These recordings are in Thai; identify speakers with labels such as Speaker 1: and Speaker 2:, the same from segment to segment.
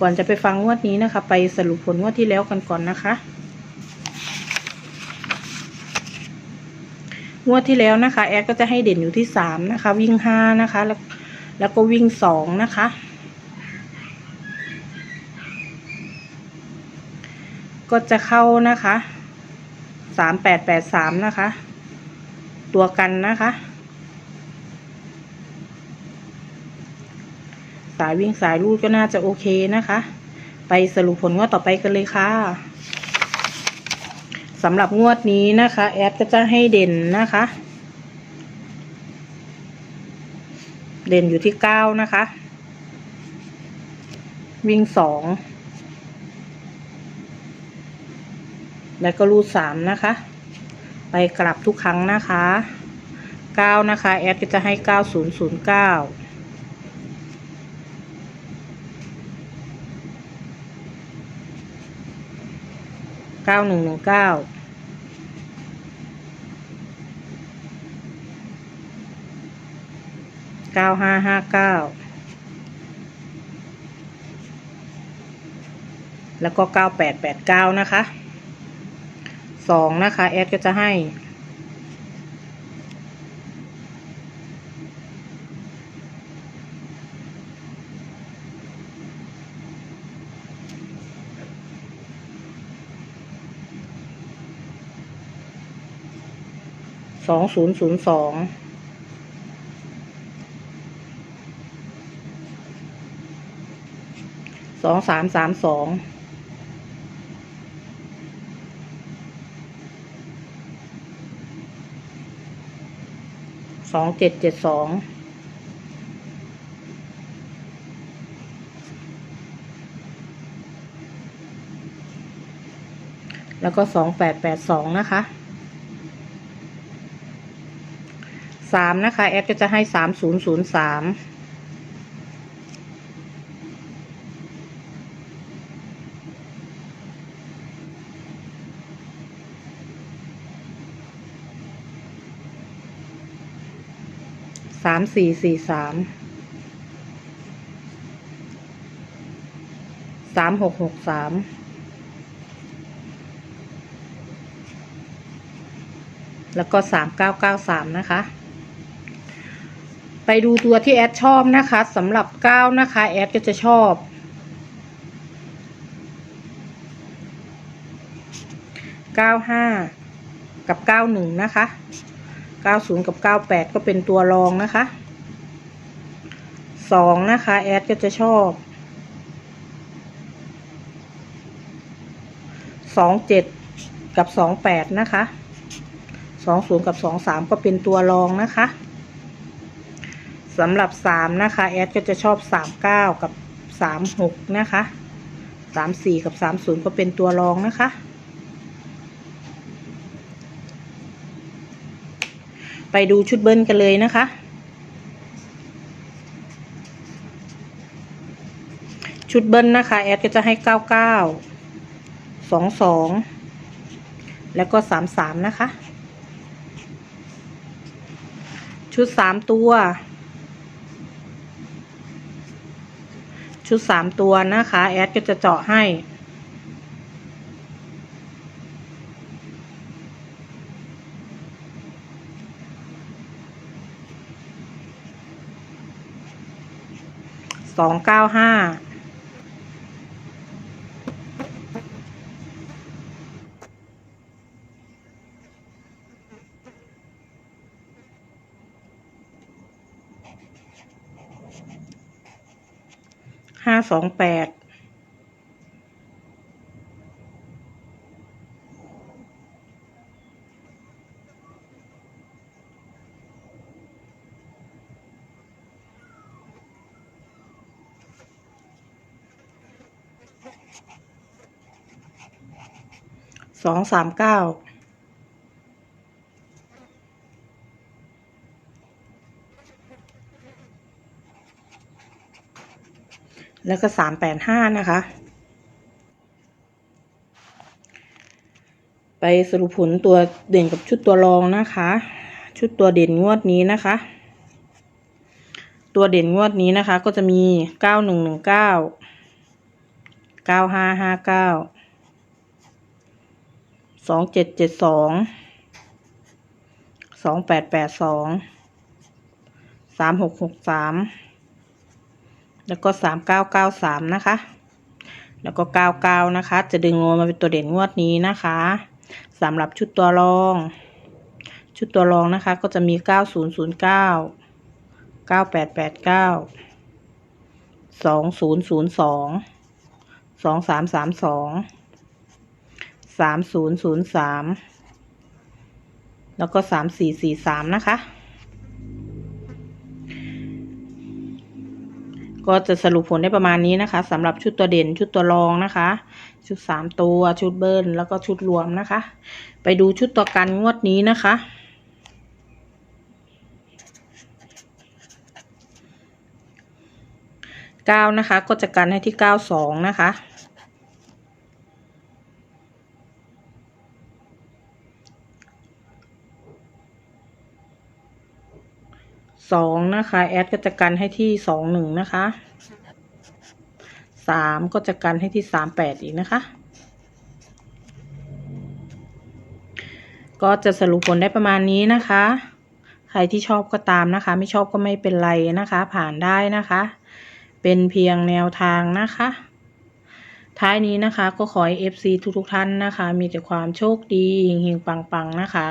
Speaker 1: ก่อนจะไปฟังงวดนี้นะคะ ไปสรุปผลงวดที่แล้วกันก่อนนะคะงวดที่แล้วนะคะ แอดก็จะให้เด่นอยู่ที่สามนะคะ วิ่งห้านะคะ แล้วแล้วก็วิ่งสองนะคะ ก็จะเข้านะคะสามแปดแปดสามนะคะ ตัวกันนะคะ สายวิ่งสายรูดก็น่าจะโอเคนะคะ ไปสรุปผลงวดต่อไปกันเลยค่ะสำหรับงวดนี้นะคะ แอดก็จะให้เด่นนะคะ เด่นอยู่ที่เก้านะคะ วิ่งสองแล้วก็รูดสามนะคะ ไปกลับทุกครั้งนะคะเก้านะคะ แอดก็จะให้เก้าศูนย์ศูนย์เก้า เก้าหนึ่งหนึ่งเก้าเก้าห้าห้าเก้าแล้วก็เก้าแปดแปดเก้านะคะสองนะคะแอดก็จะให้ สองศูนย์ศูนย์สองสองสามสามสองสองเจ็ดเจ็ดสองแล้วก็สองแปดแปดสองนะคะ สามนะคะ แอดก็จะให้สามศูนย์ศูนย์สามสามสี่สี่สามสามหกหกสามแล้วก็สามเก้าเก้าสามนะคะ ไปดูตัวที่แอดชอบนะคะสำหรับเก้านะคะแอดก็จะชอบเก้าห้ากับเก้าหนึ่งนะคะเก้าศูนย์กับเก้าแปดก็เป็นตัวรองนะคะสองนะคะแอดก็จะชอบสองเจ็ดกับสองแปดนะคะสองศูนย์กับสองสามก็เป็นตัวรองนะคะ สำหรับสามนะคะแอดก็จะชอบสามเก้ากับสามหกนะคะสามสี่กับสามศูนย์ก็เป็นตัวรองนะคะไปดูชุดเบิ้ลกันเลยนะคะ ชุดเบิ้ลนะคะ แอดก็จะให้เก้าเก้าสองสองแล้วก็สามสามนะคะ ชุดสามตัว ชุดสามตัวนะคะ แอดก็จะเจาะให้ สองเก้าห้า ห้าสองแปดสองสามเก้า แล้วก็สามแปดห้านะคะ ไปสรุปผลตัวเด่นกับชุดตัวรองนะคะ ชุดตัวเด่นงวดนี้นะคะ ตัวเด่นงวดนี้นะคะก็จะมีเก้าหนึ่งหนึ่งเก้าเก้าห้าห้าเก้าสองเจ็ดเจ็ดสองสองแปดแปดสองสามหกหกสาม แล้วก็สามเก้าเก้าสามนะคะ แล้วก็เก้าเก้านะคะ จะดึงงวมาเป็นตัวเด่นงวดนี้นะคะสำหรับชุดตัวรอง ชุดตัวรองนะคะ ก็จะมีเก้าศูนย์ศูนย์เก้าเก้าแปดแปดเก้าสองศูนย์ศูนย์สองสองสามสามสองสามศูนย์ศูนย์สามแล้วก็สามสี่สี่สามนะคะ ก็จะสรุปผลได้ประมาณนี้นะคะสำหรับชุดตัวเด่นชุดตัวรองนะคะ ชุดสามตัวชุดเบิร์นแล้วก็ชุดรวมนะคะ ไปดูชุดตัวกันงวดนี้นะคะ เก้านะคะก็จะกันให้ที่เก้าสองนะคะ สองนะคะ แอดก็จะกันให้ที่สองหนึ่งนะคะสามก็จะกันให้ที่สามแปดอีกนะคะ ก็จะสรุปผลได้ประมาณนี้นะคะ ใครที่ชอบก็ตามนะคะ ไม่ชอบก็ไม่เป็นไรนะคะ ผ่านได้นะคะ เป็นเพียงแนวทางนะคะ ท้ายนี้นะคะก็ขอให้ FC ทุกๆท่านนะคะ มีแต่ความโชคดีเฮงๆปังๆนะคะ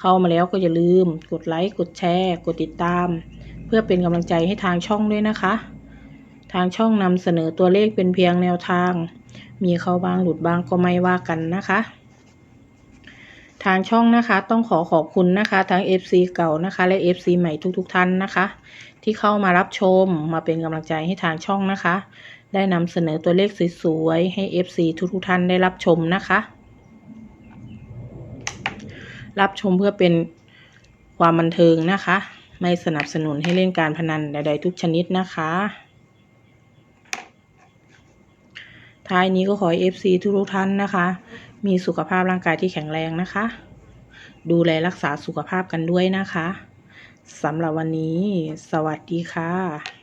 Speaker 1: เข้ามาแล้วก็อย่าลืมกดไลค์กดแชร์ กดติดตาม เพื่อเป็นกำลังใจให้ทางช่องด้วยนะคะ ทางช่องนำเสนอตัวเลขเป็นเพียงแนวทาง มีเข้าบ้างหลุดบ้างก็ไม่ว่ากันนะคะ ทางช่องนะคะต้องขอขอบคุณนะคะ ทั้ง FC เก่านะคะ และ FC ใหม่ทุกๆทท่านนะคะ ที่เข้ามารับชมมาเป็นกำลังใจให้ทางช่องนะคะ ได้นำเสนอตัวเลขสวยๆให้ FC ทุกๆท่านได้รับชมนะคะ รับชมเพื่อเป็นความบันเทิงนะคะ ไม่สนับสนุนให้เล่นการพนันใดๆทุกชนิดนะคะ ท้ายนี้ก็ขอ FC ทุกท่านนะคะ มีสุขภาพร่างกายที่แข็งแรงนะคะ ดูแลรักษาสุขภาพกันด้วยนะคะสำหรับวันนี้ สวัสดีค่ะ